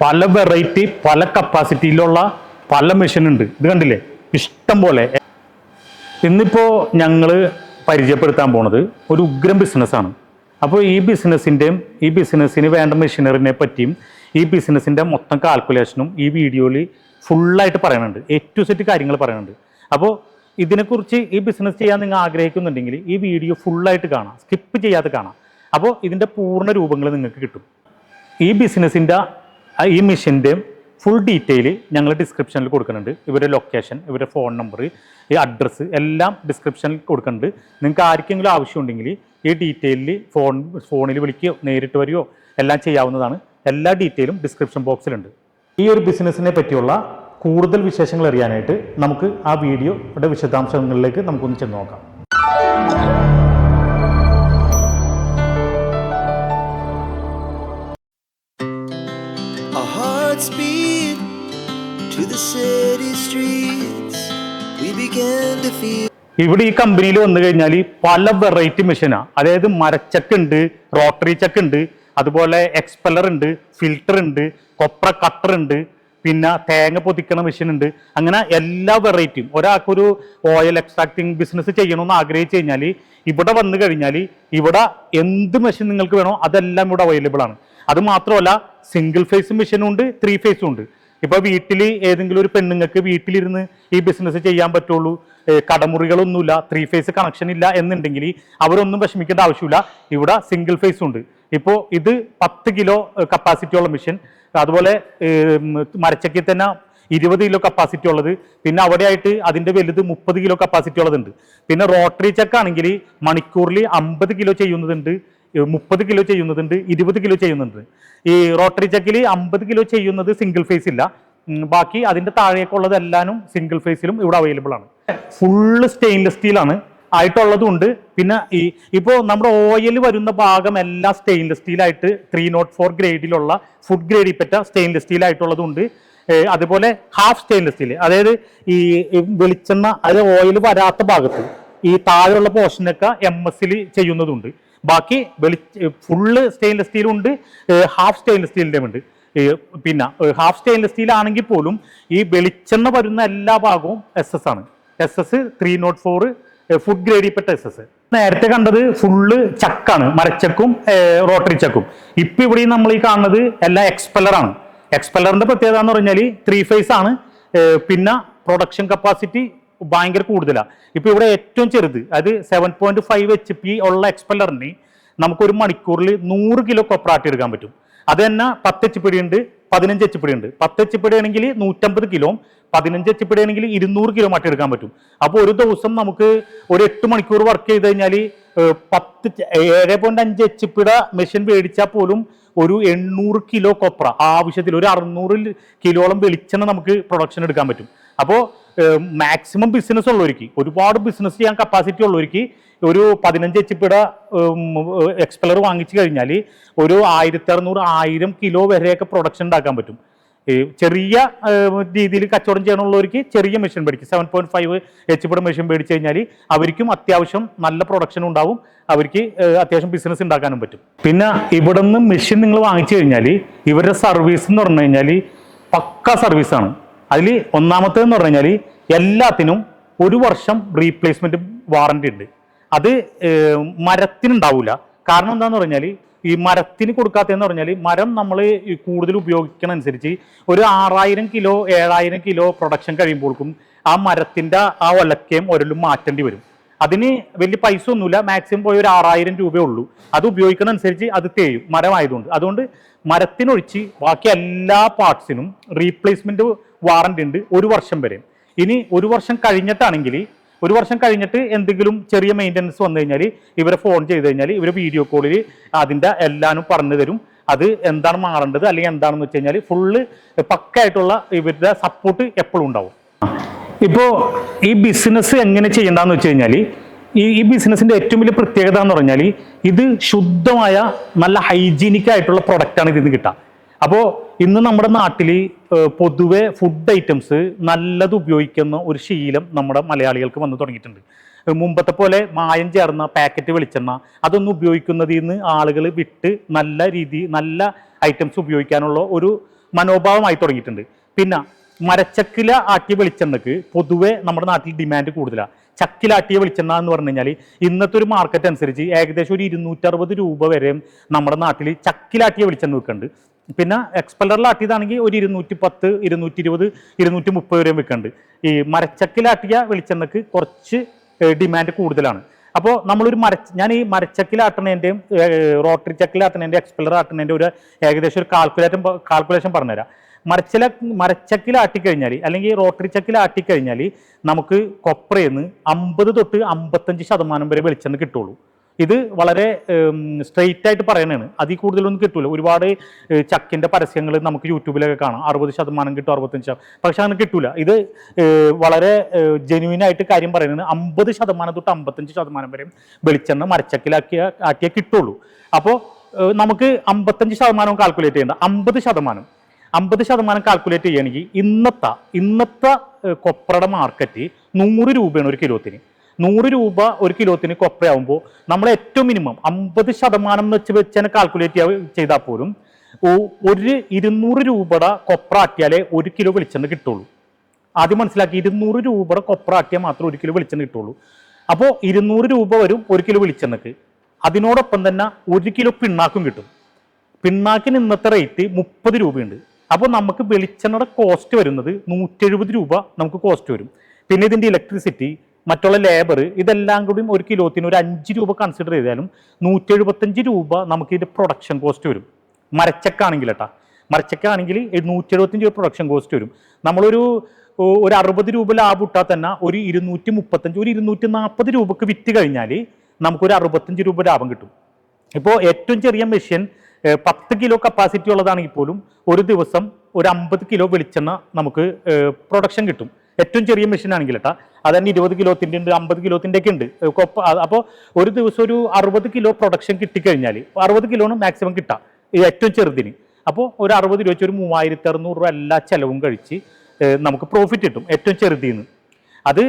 പല വെറൈറ്റി പല കപ്പാസിറ്റിയിലുള്ള പല മെഷീൻ ഉണ്ട്. ഇത് കണ്ടില്ലേ? ഇഷ്ടം പോലെ. ഇന്നിപ്പോൾ ഞങ്ങൾ പരിചയപ്പെടുത്താൻ പോണത് ഒരു ഉഗ്രം ബിസിനസ്സാണ് അപ്പോൾ ഈ ബിസിനസ്സിന്റെയും ഈ ബിസിനസ്സിന് വേണ്ട മെഷീനറിനെ പറ്റിയും ഈ ബിസിനസ്സിന്റെ മൊത്തം കാൽക്കുലേഷനും ഈ വീഡിയോയിൽ ഫുള്ളായിട്ട് പറയുന്നുണ്ട് എ ടു സെറ്റ് കാര്യങ്ങൾ പറയുന്നുണ്ട് അപ്പോൾ ഇതിനെക്കുറിച്ച് ഈ ബിസിനസ് ചെയ്യാൻ നിങ്ങൾ ആഗ്രഹിക്കുന്നുണ്ടെങ്കിൽ ഈ വീഡിയോ ഫുള്ളായിട്ട് കാണാം. സ്കിപ്പ് ചെയ്യാതെ കാണാം. അപ്പോൾ ഇതിന്റെ പൂർണ രൂപങ്ങൾ നിങ്ങൾക്ക് കിട്ടും. ഈ ബിസിനസ്സിന്റെ ഈ മെഷീന്റെയും ഫുൾ ഡീറ്റെയിൽ ഞങ്ങൾ ഡിസ്ക്രിപ്ഷനിൽ കൊടുക്കുന്നുണ്ട്. ഇവരുടെ ലൊക്കേഷൻ ഇവരുടെ ഫോൺ നമ്പർ ഈ അഡ്രസ്സ് എല്ലാം ഡിസ്ക്രിപ്ഷനിൽ കൊടുക്കുന്നുണ്ട്. നിങ്ങൾക്ക് ആർക്കെങ്കിലും ആവശ്യമുണ്ടെങ്കിൽ ഈ ഡീറ്റെയിലിൽ ഫോൺ ഫോണിൽ വിളിക്കുകയോ നേരിട്ട് വരികയോ എല്ലാം ചെയ്യാവുന്നതാണ്. എല്ലാ ഡീറ്റെയിലും ഡിസ്ക്രിപ്ഷൻ ബോക്സിലുണ്ട് ഈ ഒരു ബിസിനസ്സിനെ പറ്റിയുള്ള കൂടുതൽ വിശേഷങ്ങൾ അറിയാനായിട്ട് നമുക്ക് ആ വീഡിയോയുടെ വിശദാംശങ്ങളിലേക്ക് നമുക്കൊന്ന് ചെന്ന് നോക്കാം. Our hearts beat to the city streets. We began to feel. ഇവിടെ ഈ കമ്പനിയിൽ വന്നു കഴിഞ്ഞാൽ പല വെറൈറ്റി മെഷീനാണ് അതായത് മരച്ചക്ക് ഉണ്ട് റോട്ടറി ചക്കുണ്ട് അതുപോലെ എക്സ്പെല്ലർ ഉണ്ട് ഫിൽട്ടർ ഉണ്ട് കൊപ്ര കട്ടർ ഉണ്ട് പിന്നെ തേങ്ങ പൊതിക്കണ മെഷീൻ ഉണ്ട് അങ്ങനെ എല്ലാ വെറൈറ്റിയും ഒരാൾക്കൊരു ഓയിൽ എക്സ്ട്രാക്ടിങ് ബിസിനസ് ചെയ്യണമെന്ന് ആഗ്രഹിച്ചു കഴിഞ്ഞാൽ ഇവിടെ വന്നു കഴിഞ്ഞാൽ ഇവിടെ എന്ത് മെഷീൻ നിങ്ങൾക്ക് വേണോ അതെല്ലാം ഇവിടെ അവൈലബിൾ ആണ് അത് മാത്രമല്ല സിംഗിൾ ഫേസ് മെഷീനും ഉണ്ട് ത്രീ ഫേസും ഉണ്ട്. ഇപ്പൊ വീട്ടിൽ ഏതെങ്കിലും ഒരു പെണ്ണുങ്ങൾക്ക് വീട്ടിലിരുന്ന് ഈ ബിസിനസ് ചെയ്യാൻ പറ്റുള്ളൂ. കടമുറികളൊന്നുമില്ല ത്രീ ഫേസ് കണക്ഷൻ ഇല്ല എന്നുണ്ടെങ്കിൽ അവരൊന്നും വിഷമിക്കേണ്ട ആവശ്യമില്ല. ഇവിടെ സിംഗിൾ ഫേസ് ഉണ്ട്. ഇപ്പോൾ ഇത് പത്ത് കിലോ കപ്പാസിറ്റി ഉള്ള മെഷീൻ അതുപോലെ മരച്ചക്കി തന്നെ ഇരുപത് കിലോ കപ്പാസിറ്റി ഉള്ളത്. പിന്നെ അവിടെയായിട്ട് അതിന്റെ വലുത് മുപ്പത് കിലോ കപ്പാസിറ്റി ഉള്ളതുണ്ട്. പിന്നെ റോട്ടറി ചെക്കാണെങ്കിൽ മണിക്കൂറിൽ അമ്പത് കിലോ ചെയ്യുന്നതുണ്ട്. മുപ്പത് കിലോ ചെയ്യുന്നതുണ്ട് ഇരുപത് കിലോ ചെയ്യുന്നുണ്ട്. ഈ റോട്ടറി ചക്കിൽ അമ്പത് കിലോ ചെയ്യുന്നത് സിംഗിൾ ഫേസ് ഇല്ല. ബാക്കി അതിന്റെ താഴേക്കുള്ളത് എല്ലാനും സിംഗിൾ ഫേസിലും ഇവിടെ അവൈലബിൾ ആണ്. ഫുള്ള് സ്റ്റെയിൻലെസ് സ്റ്റീലാണ് ആയിട്ടുള്ളതുണ്ട് പിന്നെ ഈ ഇപ്പോൾ നമ്മുടെ ഓയിൽ വരുന്ന ഭാഗം എല്ലാം സ്റ്റെയിൻലെസ് സ്റ്റീലായിട്ട് ത്രീ നോട്ട് ഫോർ ഗ്രേഡിലുള്ള ഫുഡ് ഗ്രേഡിൽ പറ്റ സ്റ്റെയിൻലെസ് സ്റ്റീൽ ആയിട്ടുള്ളതഉണ്ട് അതുപോലെ ഹാഫ് സ്റ്റെയിൻലെസ് സ്റ്റീൽ അതായത് ഈ വെളിച്ചെണ്ണ അതായത് ഓയിൽ വരാത്ത ഭാഗത്ത് ഈ താഴെയുള്ള പോർഷനൊക്കെ എം എസ്സിൽ ചെയ്യുന്നതുണ്ട് ബാക്കി വെളി ഫുള്ള് സ്റ്റെയിൻലെസ് സ്റ്റീലും ഉണ്ട്. ഹാഫ് സ്റ്റെയിൻലെസ് സ്റ്റീലിന്റെ ഉണ്ട്. പിന്നെ ഹാഫ് സ്റ്റെയിൻലെസ് സ്റ്റീൽ ആണെങ്കിൽ പോലും ഈ വെളിച്ചെണ്ണ വരുന്ന എല്ലാ ഭാഗവും എസ് എസ് ആണ്. S S three nought four food ഗ്രേഡിൽപ്പെട്ട S S നേരത്തെ കണ്ടത് ഫുള്ള് ചക്കാണ് മരച്ചക്കും റോട്ടറി ചക്കും. ഇപ്പം ഇവിടെ നമ്മൾ ഈ കാണുന്നത് എല്ലാം എക്സ്പെല്ലറാണ് എക്സ്പെല്ലറിന്റെ പ്രത്യേകത എന്ന് പറഞ്ഞാൽ ത്രീ ഫേസ് ആണ്. പിന്നെ പ്രൊഡക്ഷൻ കപ്പാസിറ്റി ഭയങ്കര കൂടുതലാണ് ഇപ്പോൾ ഇവിടെ ഏറ്റവും ചെറുത് അത് seven point five H P ഉള്ള എക്സ്പെല്ലറിന് നമുക്കൊരു മണിക്കൂറിൽ നൂറ് കിലോ കൊപ്രാട്ടി എടുക്കാൻ പറ്റും. അത് തന്നെ പത്ത് എച്ച് പിടി ഉണ്ട് പതിനഞ്ച് എച്ച് പിടി ഉണ്ട് പത്ത് എച്ച് പിടി ആണെങ്കിൽ നൂറ്റമ്പത് കിലോ പതിനഞ്ച് എച്ച് പിടി ആണെങ്കിൽ ഇരുന്നൂറ് കിലോ മാറ്റി എടുക്കാൻ പറ്റും. അപ്പോൾ ഒരു ദിവസം നമുക്ക് ഒരു എട്ട് മണിക്കൂർ വർക്ക് ചെയ്ത് കഴിഞ്ഞാൽ പത്ത് ഏഴ് പോയിന്റ് അഞ്ച് എച്ച് പിട മെഷീൻ മേടിച്ചാൽ പോലും ഒരു എണ്ണൂറ് കിലോ കൊപ്ര ആവശ്യത്തിൽ ഒരു അറുന്നൂറ് കിലോളം വെളിച്ചെണ്ണ നമുക്ക് പ്രൊഡക്ഷൻ എടുക്കാൻ പറ്റും. അപ്പോൾ മാക്സിമം ബിസിനസ് ഉള്ളവർക്ക് ഒരുപാട് ബിസിനസ് ചെയ്യാൻ കപ്പാസിറ്റി ഉള്ളവർക്ക് ഒരു പതിനഞ്ച് എച്ച് പിയുടെ എക്സ്പ്ലർ വാങ്ങിച്ചു കഴിഞ്ഞാൽ ഒരു ആയിരത്തി അറുന്നൂറ് ആയിരം കിലോ വരെയൊക്കെ പ്രൊഡക്ഷൻ ഉണ്ടാക്കാൻ പറ്റും. ചെറിയ രീതിയിൽ കച്ചവടം ചെയ്യാനുള്ളവർക്ക് ചെറിയ മെഷീൻ മേടിക്കും. സെവൻ പോയിന്റ് ഫൈവ് എച്ച് പിയുടെ മെഷീൻ മേടിച്ചു കഴിഞ്ഞാൽ അവർക്കും അത്യാവശ്യം നല്ല പ്രൊഡക്ഷൻ ഉണ്ടാവും. അവർക്ക് അത്യാവശ്യം ബിസിനസ് ഉണ്ടാക്കാനും പറ്റും. പിന്നെ ഇവിടെ നിന്ന് മെഷീൻ നിങ്ങൾ വാങ്ങിച്ചു കഴിഞ്ഞാൽ ഇവരുടെ സർവീസ് എന്ന് പറഞ്ഞു കഴിഞ്ഞാൽ പക്ക സർവീസാണ് അതിൽ ഒന്നാമത്തേന്ന് പറഞ്ഞു കഴിഞ്ഞാൽ എല്ലാത്തിനും ഒരു വർഷം റീപ്ലേസ്മെന്റ് വാറണ്ടി ഉണ്ട്. അത് മരത്തിനുണ്ടാവില്ല കാരണം എന്താന്ന് പറഞ്ഞാൽ ഈ മരത്തിന് കൊടുക്കാത്തതെന്ന് പറഞ്ഞാൽ മരം നമ്മൾ കൂടുതൽ ഉപയോഗിക്കണ അനുസരിച്ച് ഒരു ആറായിരം കിലോ ഏഴായിരം കിലോ പ്രൊഡക്ഷൻ കഴിയുമ്പോൾക്കും ആ മരത്തിന്റെ ആ ഒലക്കയും ഒരലും മാറ്റേണ്ടി വരും. അതിന് വലിയ പൈസ ഒന്നുമില്ല. മാക്സിമം പോയി ഒരു ആറായിരം രൂപയേ ഉള്ളൂ. അത് ഉപയോഗിക്കുന്ന അനുസരിച്ച് അത് തേയും. മരമായതുകൊണ്ട്. അതുകൊണ്ട് മരത്തിനൊഴിച്ച് ബാക്കി എല്ലാ പാർട്സിനും റീപ്ലേസ്മെന്റ് വാറണ്ടി ഉണ്ട് ഒരു വർഷം വരെ. ഇനി ഒരു വർഷം കഴിഞ്ഞിട്ടാണെങ്കിൽ ഒരു വർഷം കഴിഞ്ഞിട്ട് എന്തെങ്കിലും ചെറിയ മെയിന്റനൻസ് വന്നു കഴിഞ്ഞാൽ ഇവരെ ഫോൺ ചെയ്ത് കഴിഞ്ഞാൽ ഇവരെ വീഡിയോ കോളിൽ അതിന്റെ എല്ലാനും പറഞ്ഞു തരും. അത് എന്താണ് മാറേണ്ടത്? അല്ലെങ്കിൽ എന്താണെന്ന് വെച്ച് കഴിഞ്ഞാൽ ഫുള്ള് പക്കായിട്ടുള്ള ഇവരുടെ സപ്പോർട്ട് എപ്പോഴും ഉണ്ടാവും. ഇപ്പോൾ ഈ ബിസിനസ് എങ്ങനെ ചെയ്യേണ്ടതെന്ന് വെച്ച് കഴിഞ്ഞാൽ ഈ ഈ ബിസിനസിന്റെ ഏറ്റവും വലിയ പ്രത്യേകത എന്ന് പറഞ്ഞാൽ ഇത് ശുദ്ധമായ നല്ല ഹൈജീനിക് ആയിട്ടുള്ള പ്രൊഡക്റ്റാണ് ഇതിൽ നിന്ന് കിട്ടുക അപ്പോൾ ഇന്ന് നമ്മുടെ നാട്ടിൽ പൊതുവെ ഫുഡ് ഐറ്റംസ് നല്ലത് ഉപയോഗിക്കുന്ന ഒരു ശീലം നമ്മുടെ മലയാളികൾക്ക് വന്നു തുടങ്ങിയിട്ടുണ്ട്. മുമ്പത്തെ പോലെ മായം ചേർന്ന പാക്കറ്റ് വെളിച്ചെണ്ണ അതൊന്നും ഉപയോഗിക്കുന്നതിൽ നിന്ന് ആളുകൾ വിട്ട് നല്ല രീതി നല്ല ഐറ്റംസ് ഉപയോഗിക്കാനുള്ള ഒരു മനോഭാവമായി തുടങ്ങിയിട്ടുണ്ട്. പിന്നെ മരച്ചക്കില ആട്ടിയ വെളിച്ചെണ്ണക്ക് പൊതുവെ നമ്മുടെ നാട്ടിൽ ഡിമാൻഡ് കൂടുതലാണ് ചക്കിലാട്ടിയ വെളിച്ചെണ്ണ എന്ന് പറഞ്ഞു കഴിഞ്ഞാൽ ഇന്നത്തെ ഒരു മാർക്കറ്റ് അനുസരിച്ച് ഏകദേശം ഒരു ഇരുന്നൂറ്ററുപത് രൂപ വരെ നമ്മുടെ നാട്ടിൽ ചക്കിലാട്ടിയ വെളിച്ചെണ്ണ വിൽക്കുന്നുണ്ട് പിന്നെ എക്സ്പെല്ലറിലാട്ടിയതാണെങ്കിൽ ഒരു ഇരുന്നൂറ്റി പത്ത് ഇരുന്നൂറ്റി ഇരുപത് ഇരുന്നൂറ്റി മുപ്പത് വരെയും വിൽക്കുന്നുണ്ട് ഈ മരച്ചക്കിലാട്ടിയ വെളിച്ചെണ്ണക്ക് കുറച്ച് ഡിമാൻഡ് കൂടുതലാണ്. അപ്പോൾ നമ്മളൊരു മര ഞാൻ ഈ മരച്ചക്കിലാട്ടണേന്റെയും റോട്ടറി ചക്കിലാട്ടണേന്റെയും എക്സ്പെല്ലർ ആട്ടണേന്റെ ഒരു ഏകദേശം ഒരു കാൽക്കുലേറ്റം കാൽക്കുലേഷൻ പറഞ്ഞുതരാം. മരച്ചില മരച്ചക്കിലാട്ടിക്കഴിഞ്ഞാൽ അല്ലെങ്കിൽ റോട്ടറി ചക്കിലാട്ടിക്കഴിഞ്ഞാൽ നമുക്ക് കൊപ്രയെന്ന് അമ്പത് തൊട്ട് അമ്പത്തഞ്ച് ശതമാനം വരെ വെളിച്ചെണ്ണ കിട്ടുള്ളൂ. ഇത് വളരെ സ്ട്രെയിറ്റ് ആയിട്ട് പറയണതാണ്. അതിൽ കൂടുതലൊന്നും കിട്ടില്ല ഒരുപാട് ചക്കിന്റെ പരസ്യങ്ങൾ നമുക്ക് യൂട്യൂബിലൊക്കെ കാണാം. അറുപത് ശതമാനം കിട്ടും അറുപത്തഞ്ച് ശതമാനം. പക്ഷെ അങ്ങനെ കിട്ടില്ല ഇത് വളരെ ജെന്യൂൻ ആയിട്ട് കാര്യം പറയുന്നത് അമ്പത് ശതമാനം തൊട്ട് അമ്പത്തഞ്ച് ശതമാനം വരെയും വെളിച്ചെണ്ണ മരച്ചക്കിലാക്കിയ ആക്കിയാൽ കിട്ടുള്ളൂ. അപ്പോൾ നമുക്ക് അമ്പത്തഞ്ച് ശതമാനം കാൽക്കുലേറ്റ് ചെയ്യേണ്ട. അമ്പത് ശതമാനം. അമ്പത് ശതമാനം കാൽക്കുലേറ്റ് ചെയ്യുകയാണെങ്കിൽ ഇന്നത്തെ ഇന്നത്തെ കൊപ്രയുടെ മാർക്കറ്റ് നൂറ് രൂപയാണ് ഒരു കിലോത്തിന്. നൂറ് രൂപ ഒരു കിലോത്തിന് കൊപ്രയാവുമ്പോൾ നമ്മൾ ഏറ്റവും മിനിമം അമ്പത് ശതമാനം വെച്ച് വെച്ച് തന്നെ കാൽക്കുലേറ്റ് ചെയ്താൽ പോലും ഒരു ഇരുന്നൂറ് രൂപയുടെ കൊപ്ര ആക്കിയാലേ ഒരു കിലോ വെളിച്ചെണ്ണ കിട്ടുള്ളൂ. ആദ്യം മനസ്സിലാക്കി ഇരുന്നൂറ് രൂപയുടെ കൊപ്ര ആക്കിയാൽ മാത്രം ഒരു കിലോ വെളിച്ചെണ്ണ കിട്ടുള്ളൂ. അപ്പോൾ ഇരുന്നൂറ് രൂപ വരും ഒരു കിലോ വെളിച്ചെണ്ണക്ക്. അതിനോടൊപ്പം തന്നെ ഒരു കിലോ പിണ്ണാക്കും കിട്ടും. പിണ്ണാക്കിന് ഇന്നത്തെ റേറ്റ് മുപ്പത് രൂപയുണ്ട്. അപ്പോൾ നമുക്ക് വെളിച്ചെണ്ണയുടെ കോസ്റ്റ് വരുന്നത് നൂറ്റെഴുപത് രൂപ നമുക്ക് കോസ്റ്റ് വരും. പിന്നെ ഇതിന്റെ ഇലക്ട്രിസിറ്റി മറ്റുള്ള ലേബർ ഇതെല്ലാം കൂടിയും ഒരു കിലോത്തിന് ഒരു അഞ്ച് രൂപ കൺസിഡർ ചെയ്താലും നൂറ്റെഴുപത്തഞ്ച് രൂപ നമുക്ക് ഇതിന്റെ പ്രൊഡക്ഷൻ കോസ്റ്റ് വരും. മരച്ചക്കാണെങ്കിൽ കേട്ടാ. മരച്ചക്കാണെങ്കിൽ നൂറ്റി എഴുപത്തഞ്ച് രൂപ പ്രൊഡക്ഷൻ കോസ്റ്റ് വരും. നമ്മളൊരു ഒരു അറുപത് രൂപ ലാഭം ഇട്ടാൽ തന്നെ ഒരു ഇരുന്നൂറ്റി മുപ്പത്തഞ്ച് ഒരു ഇരുന്നൂറ്റി നാൽപ്പത് രൂപക്ക് വിറ്റ് കഴിഞ്ഞാൽ നമുക്കൊരു അറുപത്തഞ്ച് രൂപ ലാഭം കിട്ടും. ഇപ്പോൾ ഏറ്റവും ചെറിയ മെഷീൻ പത്ത് കിലോ കപ്പാസിറ്റി ഉള്ളതാണെങ്കിൽ പോലും ഒരു ദിവസം ഒരു അമ്പത് കിലോ വെളിച്ചെണ്ണ നമുക്ക് പ്രൊഡക്ഷൻ കിട്ടും. ഏറ്റവും ചെറിയ മെഷീൻ ആണെങ്കിൽ കേട്ടാ തന്നെ ഇരുപത് കിലോത്തിന്റെ ഉണ്ട് അമ്പത് കിലോത്തിന്റെ ഒക്കെ ഉണ്ട്. അപ്പോൾ ഒരു ദിവസം ഒരു അറുപത് കിലോ പ്രൊഡക്ഷൻ കിട്ടിക്കഴിഞ്ഞാൽ അറുപത് കിലോണ് മാക്സിമം കിട്ടാം ഏറ്റവും ചെറുതിന്. അപ്പോൾ ഒരു അറുപത് രൂപ ഒരു മൂവായിരത്തി അറുന്നൂറ് രൂപ എല്ലാ ചിലവും കഴിച്ച് നമുക്ക് പ്രോഫിറ്റ് കിട്ടും ഏറ്റവും ചെറുതിൽ നിന്ന് അത്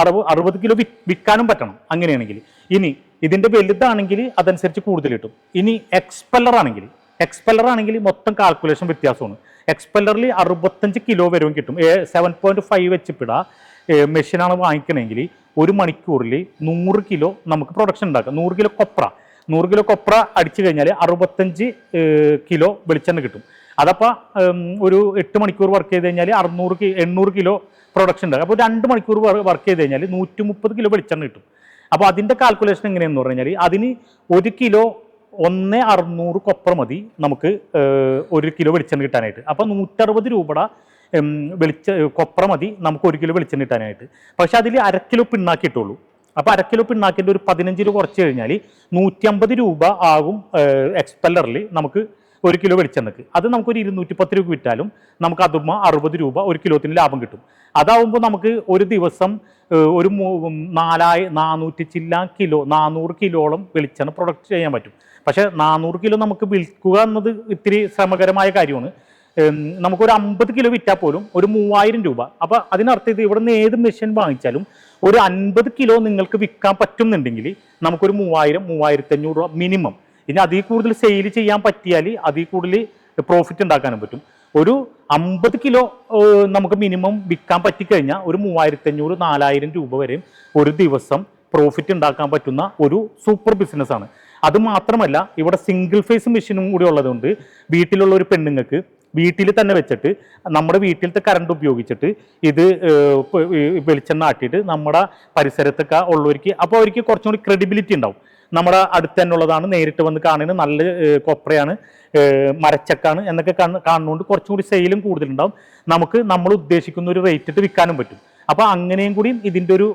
അറുപത് അറുപത് കിലോ വിൽക്കാനും പറ്റണം അങ്ങനെയാണെങ്കിൽ. ഇനി ഇതിന്റെ വലുതാണെങ്കിൽ അതനുസരിച്ച് കൂടുതൽ കിട്ടും. ഇനി എക്സ്പെല്ലർ ആണെങ്കിൽ എക്സ്പെല്ലർ ആണെങ്കിൽ മൊത്തം കാൽക്കുലേഷൻ വ്യത്യാസമാണ്. എക്സ്പെല്ലറിൽ അറുപത്തഞ്ച് കിലോ വരെയും കിട്ടും. സെവൻ പോയിന്റ് ഫൈവ് എച്ച് പിട മെഷീനാണ് വാങ്ങിക്കണമെങ്കിൽ ഒരു മണിക്കൂറിൽ നൂറ് കിലോ നമുക്ക് പ്രൊഡക്ഷൻ ഉണ്ടാക്കാം. നൂറ് കിലോ കൊപ്ര നൂറ് കിലോ കൊപ്ര അടിച്ചു കഴിഞ്ഞാൽ അറുപത്തഞ്ച് കിലോ വെളിച്ചെണ്ണ കിട്ടും. അതപ്പോൾ ഒരു എട്ട് മണിക്കൂർ വർക്ക് ചെയ്ത് കഴിഞ്ഞാൽ അറുന്നൂറ് എണ്ണൂറ് കിലോ പ്രൊഡക്ഷൻ ഉണ്ടാകും. അപ്പോൾ രണ്ട് മണിക്കൂർ വർക്ക് ചെയ്ത് കഴിഞ്ഞാൽ നൂറ്റി മുപ്പത് കിലോ വെളിച്ചെണ്ണ കിട്ടും. അപ്പോൾ അതിന്റെ കാൽക്കുലേഷൻ എങ്ങനെയാണെന്ന് പറഞ്ഞു കഴിഞ്ഞാൽ അതിന് ഒരു കിലോ ഒന്ന് അറുന്നൂറ് കൊപ്ര മതി നമുക്ക് ഒരു കിലോ വെളിച്ചെണ്ണ കിട്ടാനായിട്ട്. അപ്പോൾ നൂറ്ററുപത് രൂപയുടെ വെളിച്ച കൊപ്ര മതി നമുക്ക് ഒരു കിലോ വെളിച്ചെണ്ണ കിട്ടാനായിട്ട്. പക്ഷെ അതിൽ അര കിലോ പിണ്ണാക്കി ഇട്ടുള്ളൂ. അപ്പോൾ അര കിലോ പിണ്ണാക്കിന്റെ ഒരു പതിനഞ്ച് രൂപ കുറച്ച് കഴിഞ്ഞാൽ നൂറ്റി അമ്പത് രൂപ ആകും എക്സ്പെല്ലറിൽ നമുക്ക് ഒരു കിലോ വെളിച്ചെണ്ണക്ക്. അത് നമുക്കൊരു ഇരുന്നൂറ്റി പത്ത് രൂപ വിറ്റാലും നമുക്ക് അതുമ്മ അറുപത് രൂപ ഒരു കിലോത്തിന് ലാഭം കിട്ടും. അതാവുമ്പോൾ നമുക്ക് ഒരു ദിവസം ഒരു നാലായി നാനൂറ്റി ചില്ലാൻ കിലോ നാനൂറ് കിലോളം വെളിച്ചെണ്ണ പ്രൊഡക്റ്റ് ചെയ്യാൻ പറ്റും. പക്ഷേ നാനൂറ് കിലോ നമുക്ക് വിൽക്കുക എന്നത് ഇത്തിരി ശ്രമകരമായ കാര്യമാണ്. നമുക്കൊരു അമ്പത് കിലോ വിറ്റാൽ പോലും ഒരു മൂവായിരം രൂപ. അപ്പോൾ അതിനർത്ഥം ഇത് ഇവിടെ നിന്ന് ഏത് മെഷീൻ വാങ്ങിച്ചാലും ഒരു അൻപത് കിലോ നിങ്ങൾക്ക് വിൽക്കാൻ പറ്റുന്നുണ്ടെങ്കിൽ നമുക്കൊരു മൂവായിരം മൂവായിരത്തി അഞ്ഞൂറ് രൂപ മിനിമം ഇനി അതിൽ കൂടുതൽ സെയിൽ ചെയ്യാൻ പറ്റിയാൽ അതിൽ കൂടുതൽ പ്രോഫിറ്റ് ഉണ്ടാക്കാനും പറ്റും. ഒരു അമ്പത് കിലോ നമുക്ക് മിനിമം വിൽക്കാൻ പറ്റിക്കഴിഞ്ഞാൽ ഒരു മൂവായിരത്തി അഞ്ഞൂറ് നാലായിരം രൂപ വരെയും ഒരു ദിവസം പ്രോഫിറ്റ് ഉണ്ടാക്കാൻ പറ്റുന്ന ഒരു സൂപ്പർ ബിസിനസ്സാണ് അത് മാത്രമല്ല ഇവിടെ സിംഗിൾ ഫേസ് മെഷീനും കൂടി ഉള്ളതുകൊണ്ട് വീട്ടിലുള്ള ഒരു പെണ്ണുങ്ങൾക്ക് വീട്ടിൽ തന്നെ വെച്ചിട്ട് നമ്മുടെ വീട്ടിലത്തെ കറണ്ട് ഉപയോഗിച്ചിട്ട് ഇത് വെളിച്ചെണ്ണ ആട്ടിയിട്ട് നമ്മുടെ പരിസരത്തൊക്കെ ഉള്ളവർക്ക് അപ്പോൾ അവർക്ക് കുറച്ചും കൂടി ക്രെഡിബിലിറ്റി ഉണ്ടാവും. നമ്മുടെ അടുത്ത് തന്നെ ഉള്ളതാണ് നേരിട്ട് വന്ന് കാണുന്നത്. നല്ല കൊപ്രയാണ് മരച്ചക്കാണ് എന്നൊക്കെ കാണു- കാണുന്നതുകൊണ്ട് കുറച്ചുകൂടി സെയിലും കൂടുതലുണ്ടാവും. നമുക്ക് നമ്മൾ ഉദ്ദേശിക്കുന്ന ഒരു റേറ്റ് ഇട്ട് വിൽക്കാനും പറ്റും. അപ്പോൾ അങ്ങനെയും കൂടി ഇതിന്റെ ഒരു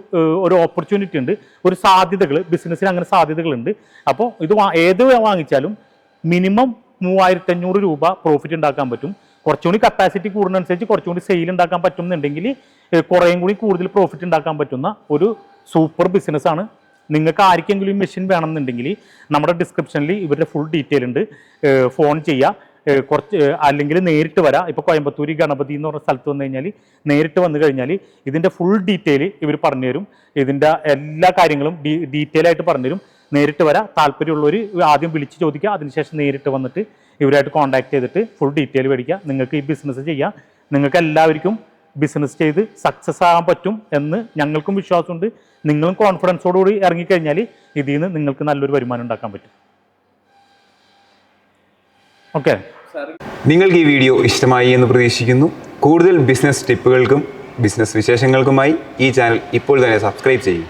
ഒരു ഓപ്പർച്യൂണിറ്റി ഉണ്ട്. ഒരു സാധ്യതകൾ ബിസിനസ്സിന് അങ്ങനെ സാധ്യതകളുണ്ട്. അപ്പോൾ ഇത് ഏത് വാങ്ങിച്ചാലും മിനിമം മൂവായിരത്തി അഞ്ഞൂറ് രൂപ പ്രോഫിറ്റ് ഉണ്ടാക്കാൻ പറ്റും. കുറച്ചുകൂടി കപ്പാസിറ്റി കൂടുന്നതനുസരിച്ച് കുറച്ചുകൂടി സെയിൽ ഉണ്ടാക്കാൻ പറ്റുന്നുണ്ടെങ്കിൽ കുറേയും കൂടി കൂടുതൽ പ്രോഫിറ്റ് ഉണ്ടാക്കാൻ പറ്റുന്ന ഒരു സൂപ്പർ ബിസിനസ്സാണ് നിങ്ങൾക്ക് ആർക്കെങ്കിലും മെഷീൻ വേണമെന്നുണ്ടെങ്കിൽ നമ്മുടെ ഡിസ്ക്രിപ്ഷനിൽ ഇവരുടെ ഫുൾ ഡീറ്റെയിൽ ഉണ്ട്. ഫോൺ ചെയ്യുക കുറച്ച് അല്ലെങ്കിൽ നേരിട്ട് വരാം. ഇപ്പോൾ കോയമ്പത്തൂർ ഗണപതി എന്ന് പറഞ്ഞ സ്ഥലത്ത് വന്നു കഴിഞ്ഞാൽ നേരിട്ട് വന്നു കഴിഞ്ഞാൽ ഇതിന്റെ ഫുൾ ഡീറ്റെയിൽ ഇവർ പറഞ്ഞു തരും ഇതിന്റെ എല്ലാ കാര്യങ്ങളും ഡീറ്റെയിൽ ആയിട്ട് പറഞ്ഞു തരും നേരിട്ട് വരാം. താല്പര്യമുള്ളവർ ആദ്യം വിളിച്ച് ചോദിക്കുക. അതിനുശേഷം നേരിട്ട് വന്നിട്ട് ഇവരായിട്ട് കോൺടാക്ട് ചെയ്തിട്ട് ഫുൾ ഡീറ്റെയിൽ മേടിക്കുക. നിങ്ങൾക്ക് ഈ ബിസിനസ് ചെയ്യാം. നിങ്ങൾക്ക് എല്ലാവർക്കും ബിസിനസ് ചെയ്ത് സക്സസ് ആകാൻ പറ്റും എന്ന് ഞങ്ങൾക്കും വിശ്വാസമുണ്ട്. നിങ്ങളും കോൺഫിഡൻസോടുകൂടി ഇറങ്ങിക്കഴിഞ്ഞാൽ ഇതിൽ നിന്ന് നിങ്ങൾക്ക് നല്ലൊരു വരുമാനം ഉണ്ടാക്കാൻ പറ്റും. ഓക്കെ നിങ്ങൾക്ക് ഈ വീഡിയോ ഇഷ്ടമായി എന്ന് പ്രതീക്ഷിക്കുന്നു. കൂടുതൽ ബിസിനസ് ടിപ്പുകൾക്കും ബിസിനസ് വിശേഷങ്ങൾക്കുമായി ഈ ചാനൽ ഇപ്പോൾ തന്നെ സബ്സ്ക്രൈബ് ചെയ്യും